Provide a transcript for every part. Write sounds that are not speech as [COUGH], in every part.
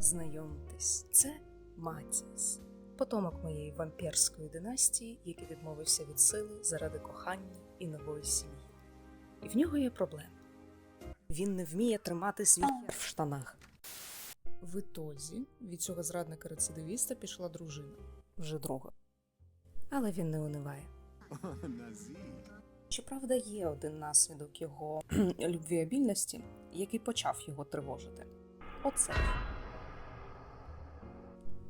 Знайомтесь, це Матіас, потомок моєї вампірської династії, який відмовився від сили заради кохання і нової сім'ї. І в нього є проблема. Він не вміє тримати свій хер в штанах. В ітозі від цього зрадника рецидивіста пішла дружина, вже друга. Але він не униває. Щоправда, є один наслідок його [CLEARS THROAT] любвіабільності, який почав його тривожити. Оце.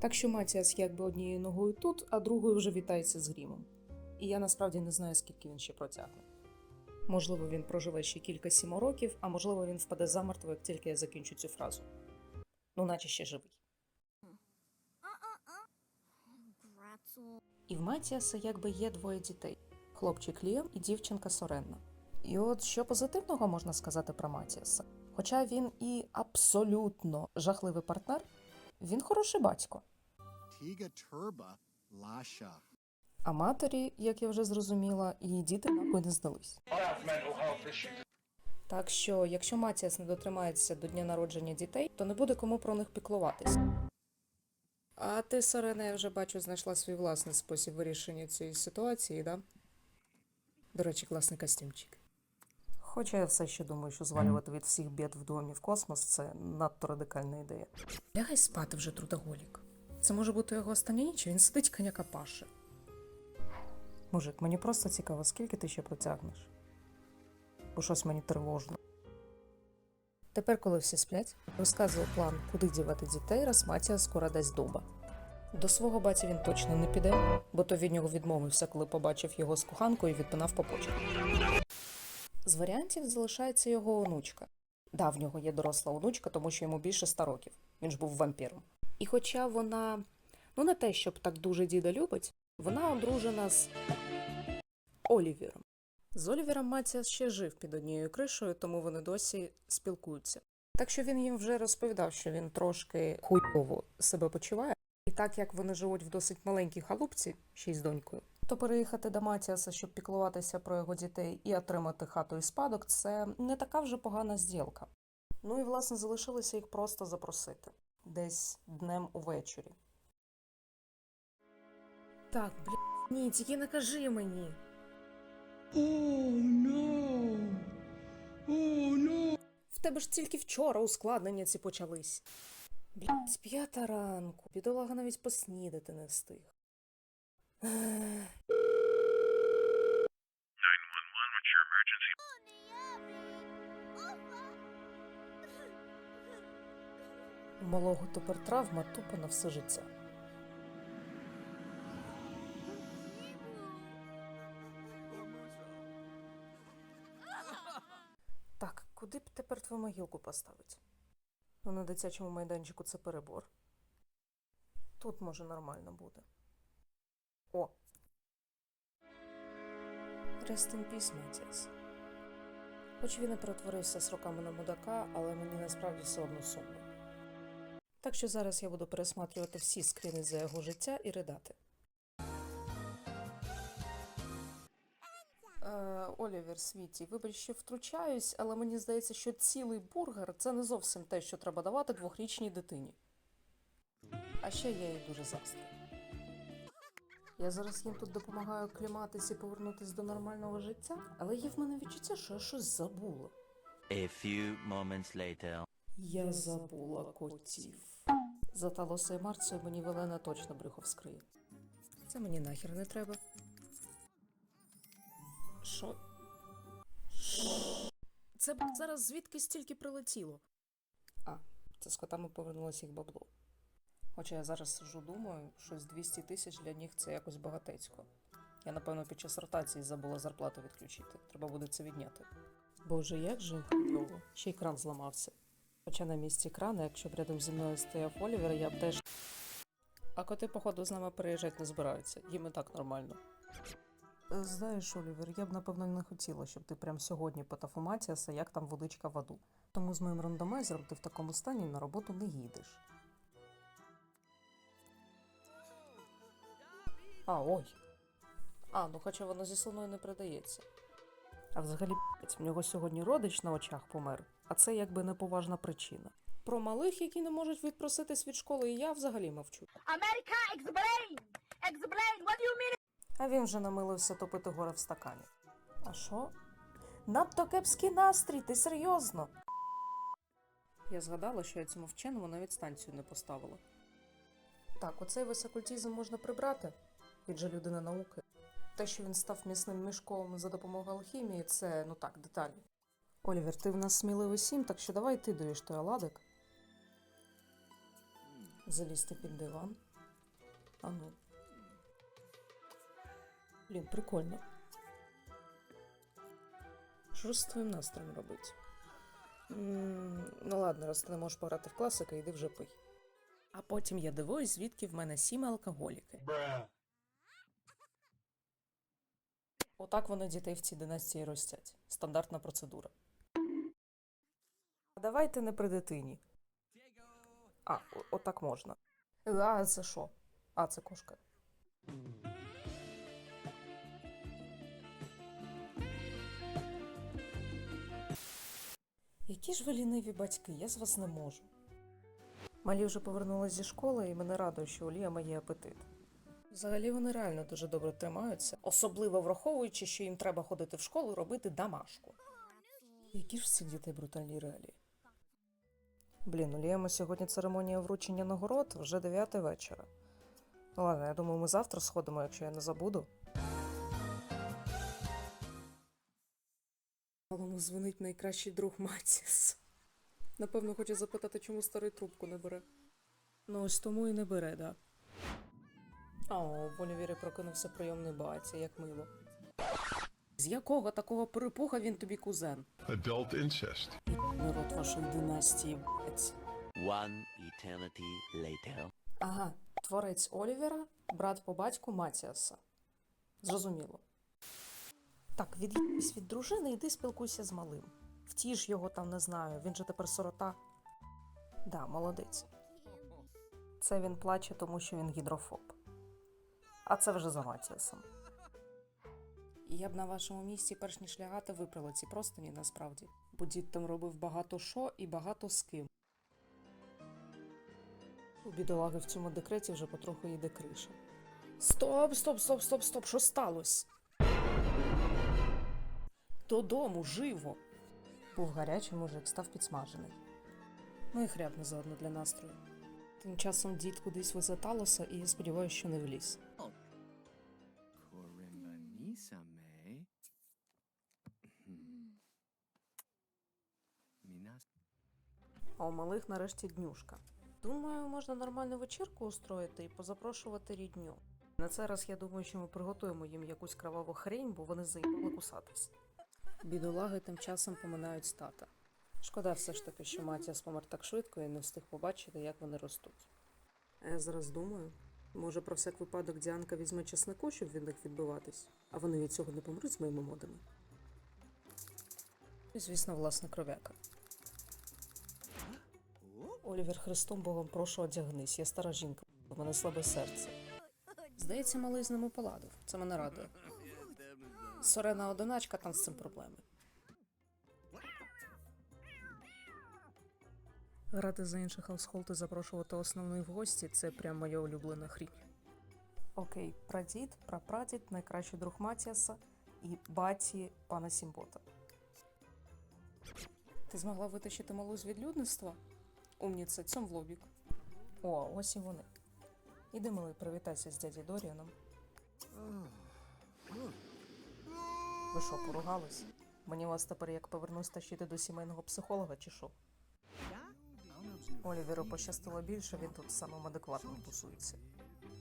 Так що Матіас якби однією ногою тут, а другою вже вітається з грімом. І я насправді не знаю, скільки він ще протягне. Можливо, він проживе ще кілька сімо років, а можливо, він впаде замертво, як тільки я закінчу цю фразу. Ну, наче ще живий. І в Матіаса якби є двоє дітей: хлопчик Ліам і дівчинка Соренна. І от що позитивного можна сказати про Матіаса? Хоча він і абсолютно жахливий партнер, він хороший батько. Tiga Turba Lasha. А як я вже зрозуміла, її діти нахуй не здались. Так що, якщо Матіас не дотримається до дня народження дітей, то не буде кому про них піклуватися. А ти, Сарена, я вже бачу, знайшла свій власний спосіб вирішення цієї ситуації, да? До речі, класний костюмчик. Хоча я все ще думаю, що звалювати від всіх бід в домі в космос це надто радикальна ідея. Лягай спати вже, трудоголік. Це може бути його остання ніч, він сидить коняка паше. Мужик, мені просто цікаво, скільки ти ще протягнеш. Бо щось мені тривожно. Тепер, коли всі сплять, розказував план, куди дівати дітей, раз Матія скоро дасть дуба. До свого баті він точно не піде, бо то від нього відмовився, коли побачив його з коханкою і відпинав по. З варіантів залишається його онучка. Да, в нього є доросла онучка, тому що йому більше ста років. Він ж був вампіром. І хоча вона, ну не те, щоб так дуже діда любить, вона одружена з Олівіром. З Олівіром Матіас ще жив під однією кришею, тому вони досі спілкуються. Так що він їм вже розповідав, що він трошки хуйово себе почуває. І так як вони живуть в досить маленькій халупці, ще й з донькою, то переїхати до Матіаса, щоб піклуватися про його дітей і отримати хату і спадок, це не така вже погана зділка. Ну і власне залишилося їх просто запросити десь днем увечері. Так, блін, ні, тільки не кажи мені. В тебе ж тільки вчора ускладнення ці почались. Блядь, п'ята ранку. Бідолага навіть поснідати не встиг. У малого тепер травма тупо на все життя. Так, куди б тепер твою могилку поставити? Ну, на дитячому майданчику це перебор. Тут може нормально буде. О. Rest in peace, Матіас. Хоч він і перетворився з роками на мудака, але мені насправді все одно сумно. Так що зараз я буду пересматрювати всі скріни за його життя і ридати. Е, Олівер Світі, вибач, що втручаюсь, але мені здається, що цілий бургер це не зовсім те, що треба давати двохрічній дитині. А ще я їй дуже заздрю. Я зараз їм тут допомагаю кліматись і повернутись до нормального життя, але є в мене відчуття, що я щось забула. A few moments later. Я забула котів. За Талоса Марцею мені Велена точно брюхо вскриє. Це мені нахер не треба. Що? Це б зараз звідки стільки прилетіло? А, це з котами повернулося їх бабло. Хоча я зараз сижу, думаю, що з 200 тисяч для них це якось багатецько. Я, напевно, під час ротації забула зарплату відключити. Треба буде це відняти. Боже, як же хуйово. Ще й кран зламався. Хоча на місці крана, якщо б рядом зі мною стояв Олівер, я б теж. А коти, походу, з нами переїжджати не збираються. Їм і так нормально. Знаєш, Олівер, я б напевно не хотіла, щоб ти прямо сьогодні питав як там водичка в аду. Тому з моїм рандомайзером ти в такому стані на роботу не їдеш. А, ой. А, ну хоча воно зі слоною не придається. А взагалі, в нього сьогодні родич на очах помер, а це якби неповажна причина. Про малих, які не можуть відпроситись від школи, і я взагалі мовчу. America, explain! Explain! What do you mean? А він вже намилився топити горе в стакані. А що? Надто кепський настрій, ти серйозно? Я згадала, що я цьому вченому навіть станцію не поставила. Так, оцей весь окультизм можна прибрати. Він же людина науки. Те, що він став місним мішком за допомогою алхімії, це ну так, деталі. Олівер, ти в нас сміливий сім, так що давай ти доїш той оладик. Залізти під диван. А ну. Блін, прикольно. Що з твоїм настроєм робить? м ну ладно, раз ти не можеш пограти в класика, йди вже пий. А потім я дивуюсь, звідки в мене сім алкоголіки. Отак вони дітей в цій династії ростять. Стандартна процедура. Давайте не при дитині. А, отак можна. А, це що? А, це кошка. Які ж ви ліниві батьки, я з вас не можу. Малі вже повернулись зі школи, і мене радує, що у Ліама є апетит. Взагалі вони реально дуже добре тримаються, особливо враховуючи, що їм треба ходити в школу і робити домашку. Які ж ці дітей брутальні реалії? Блін, у Ліама сьогодні церемонія вручення нагород вже 9 вечора. Ну ладно, я думаю, ми завтра сходимо, якщо я не забуду. Алому дзвонить найкращий друг Матіс. Напевно, хоче запитати, чому старий трубку не бере. Ну, ось тому і не бере, да. О, в Олівірі прокинувся прийомний батя, як мило. З якого такого перепуха він тобі кузен? Adult incest. Народ вашої династії. One eternity later. Ага, творець Олівера, брат по батьку Матіаса. Зрозуміло. Так, від'їбись від дружини, йди спілкуйся з малим. Втіж його там, не знаю, він же тепер сирота. Да, молодець. Це він плаче, тому що він гідрофоб. А це вже за Матіасом. Я б на вашому місці, перш ніж лягати, випрала ці простині насправді. Бо дід там робив багато що і багато з ким. У бідолаги в цьому декреті вже потроху йде криша. Стоп, стоп, стоп, стоп, стоп, що сталося? Додому, живо. Був гарячий мужик, став підсмажений. Ну і хрябне заодно для настрою. Тим часом дід кудись везе Талоса, і я сподіваюся, що не вліз. Corimbanisa me. А у малих нарешті днюшка. Думаю, можна нормальну вечірку устроїти і позапрошувати рідню. На цей раз я думаю, що ми приготуємо їм якусь кроваву хрень, бо вони заїбали кусатись. Бідолаги тим часом поминають тата. Шкода все ж таки, що Матіас помер так швидко і не встиг побачити, як вони ростуть. А я зараз думаю, може про всяк випадок Діанка візьме чеснику, щоб від них відбиватись, а вони від цього не помруть з моїми модами. І, звісно, власне, кров'яка. Олівер Христом Богом прошу одягнись, я стара жінка, в мене слабе серце. Здається, малий з ними поладив. Це мене радує. Сорена одиначка, там з цим проблеми. Грати за інших хаусхолд і запрошувати основний в гості це прям моя улюблена хрінь. Окей, прадід, прапрадід, найкращий друг Матіаса і баті пана Сімбота. Ти змогла витащити малу з відлюдництва? Умніця, цьом в лобік. О, ось і вони. Іди, милий, привітайся з дяді Доріаном. Ви що, поругались? Мені вас тепер як повернусь тащити до сімейного психолога чи що? Оліверу пощастило більше, він тут самим адекватним тусується,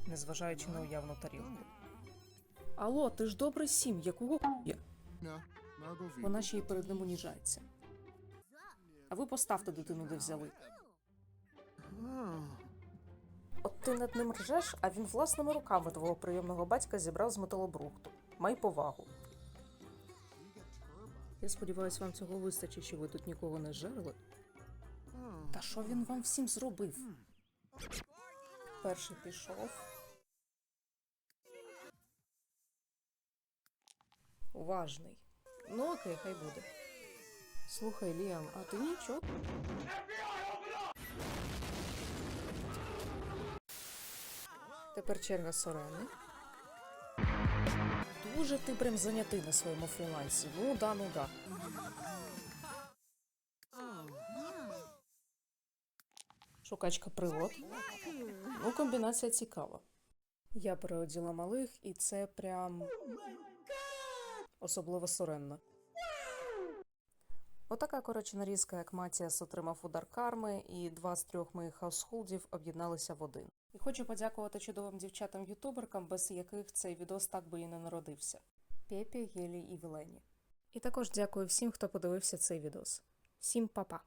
незважаючи на уявну тарілку. Алло, ти ж добрий сім, якого хуя? Вона ще й перед ним уніжається. А ви поставте дитину, де взяли. От ти над ним ржеш, а він власними руками твого прийомного батька зібрав з металобрухту. Май повагу. Я сподіваюся, вам цього вистачить, що ви тут нікого не жерли. Та що він вам всім зробив? Перший пішов. Уважний. Ну окей, хай буде. Слухай, Ліам, а ти нічого? Тепер черга Сорени. Дуже ти прям зайнятий на своєму фрілансі. Ну да, ну да. Шукачка пригод. Ну, комбінація цікава. Я переоділа малих, і це прям особливо соренно. Отака коротше нарізка, як Матіас отримав удар карми, і два з трьох моїх хаусхолдів об'єдналися в один. І хочу подякувати чудовим дівчатам-ютуберкам, без яких цей відос так би і не народився. Пепі, Єлі і Велені. І також дякую всім, хто подивився цей відос. Всім па-па!